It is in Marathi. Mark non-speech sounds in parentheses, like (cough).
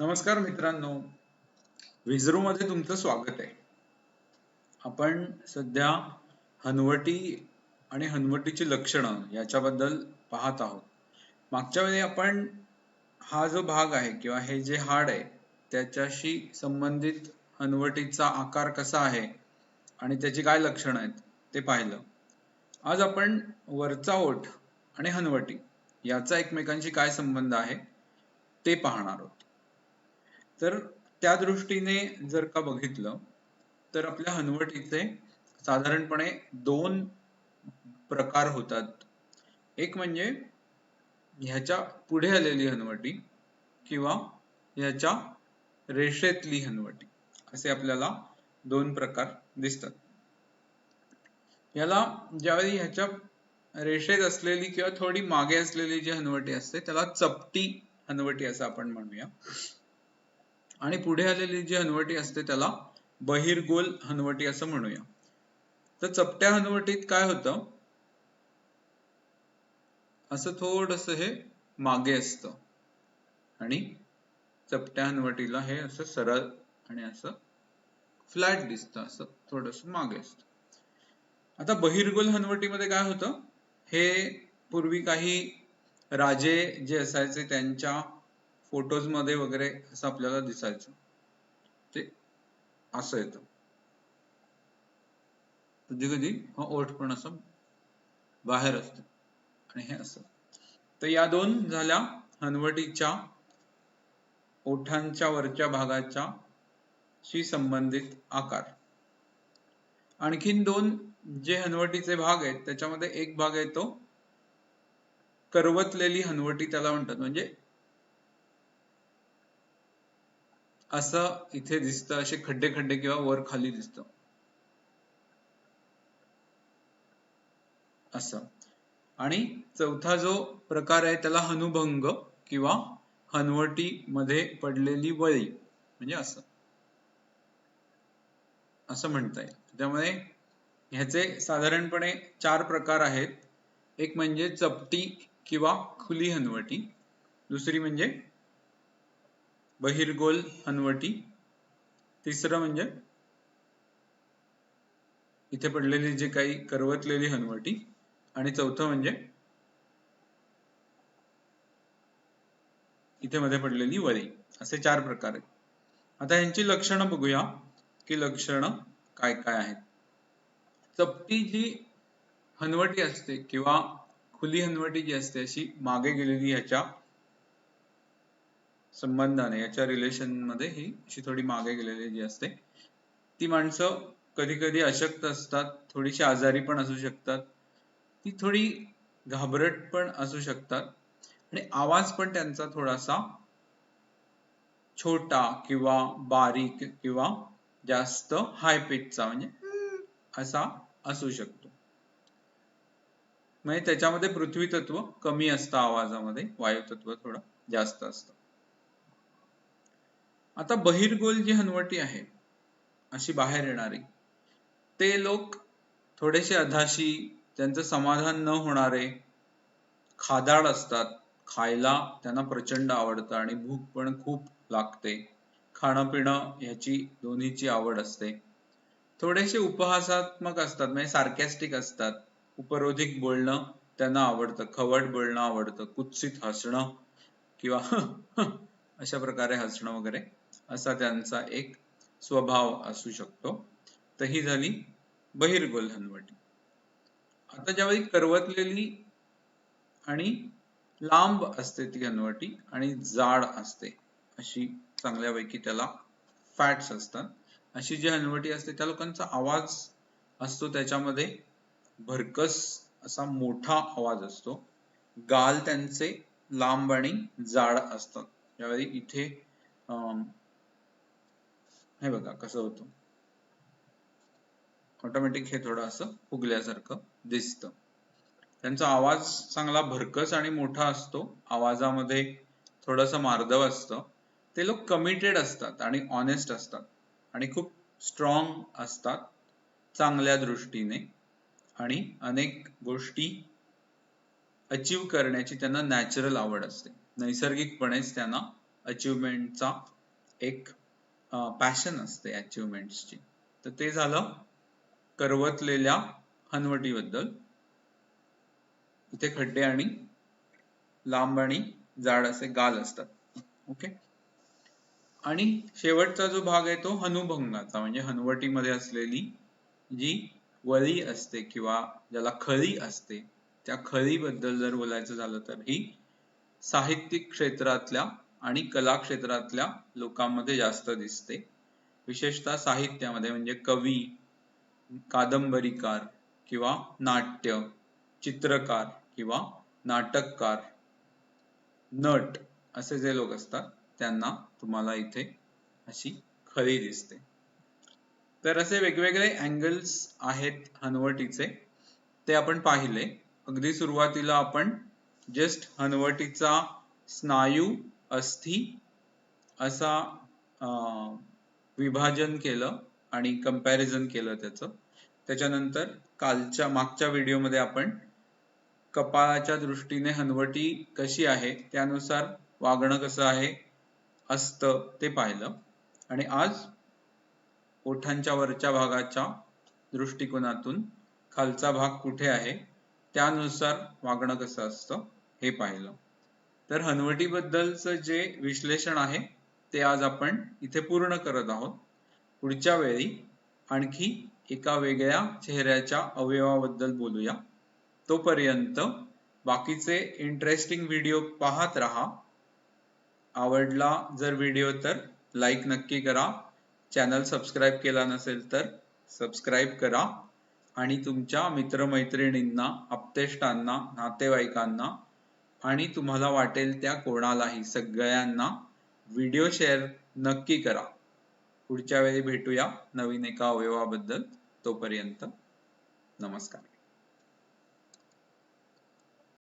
नमस्कार मित्रांनो. विझरू मध्ये तुमचं स्वागत आहे. आपण सध्या हनवटी आणि हनवटीची लक्षणं याच्याबद्दल पाहत आहोत. मागच्या वेळी आपण हा जो भाग आहे किंवा हे जे हाड आहे त्याच्याशी संबंधित हनवटीचा आकार कसा आहे आणि त्याची काय लक्षणं आहेत ते पाहिलं. आज आपण वरचा ओठ आणि हनवटी याचा एकमेकांशी काय संबंध आहे ते पाहणार आहोत. तर त्या दृष्टीने जर का बघितलं तर आपल्या हनवटीचे साधारणपणे दोन प्रकार होतात. एक म्हणजे ह्याच्या पुढे आलेली हनवटी किंवा ह्याच्या रेषेतली हनवटी. असे आपल्याला दोन प्रकार दिसतात. याला ज्यावेळी ह्याच्या रेषेत असलेली किंवा थोडी मागे असलेली जी हनवटी असते त्याला चपटी हनवटी असं आपण म्हणूया. आणि पुढे आलेली जी हनवटी असते त्याला बहिर्गोल हनवटी असं म्हणूया. तर चपट्या हनवटीत काय होतं? असं थोडस हे मागे असत. आणि चपट्या हनवटीला हे असं सरळ आणि असं फ्लॅट दिसतं असं थोडस मागे असतं. आता बहिर्गोल हनवटीमध्ये काय होतं? हे पूर्वी काही राजे जे असायचे त्यांच्या फोटोजमध्ये वगैरे असं आपल्याला दिसायचं. ते असं येतं. कधी कधी हा ओठ पण असं बाहेर असत. आणि हे असं. तर या दोन झाल्या हनवटीच्या ओठांच्या वरच्या भागाच्या शी संबंधित आकार. आणखीन दोन जे हनवटीचे भाग आहेत त्याच्यामध्ये एक भाग येतो करवतलेली हनवटी त्याला म्हणतात. म्हणजे असं इथे दिसतं असे खड्डे खड्डे किंवा वर खाली दिसतं. असं. आणि चौथा जो प्रकार आहे त्याला हनुभंग किंवा हनवटी मध्ये पडलेली वळी. म्हणजे असं. असं म्हणता येईल. त्यामुळे ह्याचे साधारणपणे चार प्रकार आहेत. एक म्हणजे चपटी किंवा खुली हनवटी. दुसरी म्हणजे बहिर्गोल हनवटी तिसरं म्हणजे इथे पडलेली जे काही करवतलेली हनवटी आणि चौथं म्हणजे इथे मध्ये पडलेली वरी असे चार प्रकार आहेत. आता यांची लक्षणं बघूया की लक्षणं काय काय आहेत. चपटी जी हनवटी असते किंवा खुली हनवटी जी असते अशी मागे गेलेली ह्याच्या संबंधाने याच्या रिलेशनमध्ये ही अशी थोडी मागे गेलेली जी असते. ती माणसं कधी कधी अशक्त असतात थोडीशी आजारी पण असू शकतात. ती थोडी घाबरट पण असू शकतात. आणि आवाज पण त्यांचा थोडासा छोटा किंवा बारीक किंवा जास्त हाय पिचचा म्हणजे असा असू शकतो. म्हणजे त्याच्यामध्ये पृथ्वी तत्व कमी असतं आवाजामध्ये वायू तत्व थोडं जास्त असतं. आता बहिर्गोल जी हनवटी आहे अशी बाहेर येणारी ते लोक थोडेसे अधाशी त्यांचं समाधान न होणारे खादाड असतात खायला त्यांना प्रचंड आवडतं आणि भूक पण खूप लागते. खाणं पिणं ह्याची दोन्हीची आवड असते. थोडेसे उपहासात्मक असतात म्हणजे सार्कॅस्टिक असतात. उपरोधिक बोलणं त्यांना आवडतं खवट बोलणं आवडतं कुत्सित हसणं किंवा (laughs) अशा प्रकारे हसणं वगैरे. असा त्यांचा एक स्वभाव असू शकतो. तर ही झाली बहिर्गोल हनवटी. आता ज्यावेळी करवतलेली आणि लांब असते ती हनवटी आणि जाड असते अशी चांगल्यापैकी त्याला फॅट्स असतात. अशी जी हनवटी असते त्या लोकांचा आवाज असतो त्याच्यामध्ये भरकस असा मोठा आवाज असतो. गाल त्यांचे लांब आणि जाड असतात. ज्यावेळी इथे हे बघा कसं होतं? ऑटोमॅटिक हे थोडं असं फुगल्यासारखं दिसतं. त्यांचा आवाज चांगला भरकस आणि मोठा असतो. आवाजामध्ये थोडस मार्दव असतं. ते लोक कमिटेड असतात आणि ऑनेस्ट असतात आणि खूप स्ट्रॉंग असतात चांगल्या दृष्टीने. आणि अनेक गोष्टी अचीव करण्याची त्यांना नॅचरल आवड असते. नैसर्गिकपणेच त्यांना अचिव्हमेंटचा एक पॅशन असते अचिव्हमेंटची तर ते झालं करवतलेल्या हनवटी बद्दल इथे खड्डे आणि लांब आणि जाड असे गाल असतात. ओके? आणि शेवटचा जो भाग आहे तो हनुभंगाचा म्हणजे हनवटीमध्ये असलेली जी वळी असते किंवा ज्याला खळी असते त्या खळीबद्दल जर बोलायचं झालं तर ही साहित्यिक क्षेत्रातल्या आणि कला क्षेत्रातल्या लोकांमध्ये जास्त दिसते. विशेषतः साहित्यामध्ये म्हणजे कवी कादंबरीकार किंवा नाट्य चित्रकार किंवा नाटककार नट असे जे लोक असतात त्यांना तुम्हाला इथे अशी खरी दिसते. तर असे वेगवेगळे अँगल्स आहेत हनवटीचे. ते आपण पाहिले. अगदी सुरुवातीला आपण जस्ट हनवटीचा स्नायू अस्थि असा विभाजन केलं आणि कंपॅरिझन केलं त्याचं. त्याच्यानंतर कालच्या मागच्या व्हिडिओमध्ये आपण कपाळाच्या दृष्टीने हनवटी कशी आहे त्यानुसार वागणं कसं आहे असतं ते पाहिलं. आणि आज ओठांच्या वरच्या भागाच्या दृष्टिकोनातून खालचा भाग कुठे आहे त्यानुसार वागणं कसं असतं हे पाहिलं. तर हनवटीबद्दलचं जे विश्लेषण आहे ते आज आपण इथे पूर्ण करत आहोत. पुढच्या वेळी आणखी एका वेगळ्या चेहऱ्याच्या अवयवाबद्दल बोलूया. तोपर्यंत बाकीचे इंटरेस्टिंग व्हिडिओ पाहत राहा. आवडला जर व्हिडिओ तर लाईक नक्की करा. चॅनल सबस्क्राईब केला नसेल तर सबस्क्राईब करा. आणि तुमच्या मित्रमैत्रिणींना आप्तेष्टांना नातेवाईकांना आणि तुम्हाला वाटेल त्या कोणालाही सगळ्यांना व्हिडिओ शेअर नक्की करा. पुढच्या वेळी भेटूया नवीन एका अवयवाबद्दल. तोपर्यंत नमस्कार.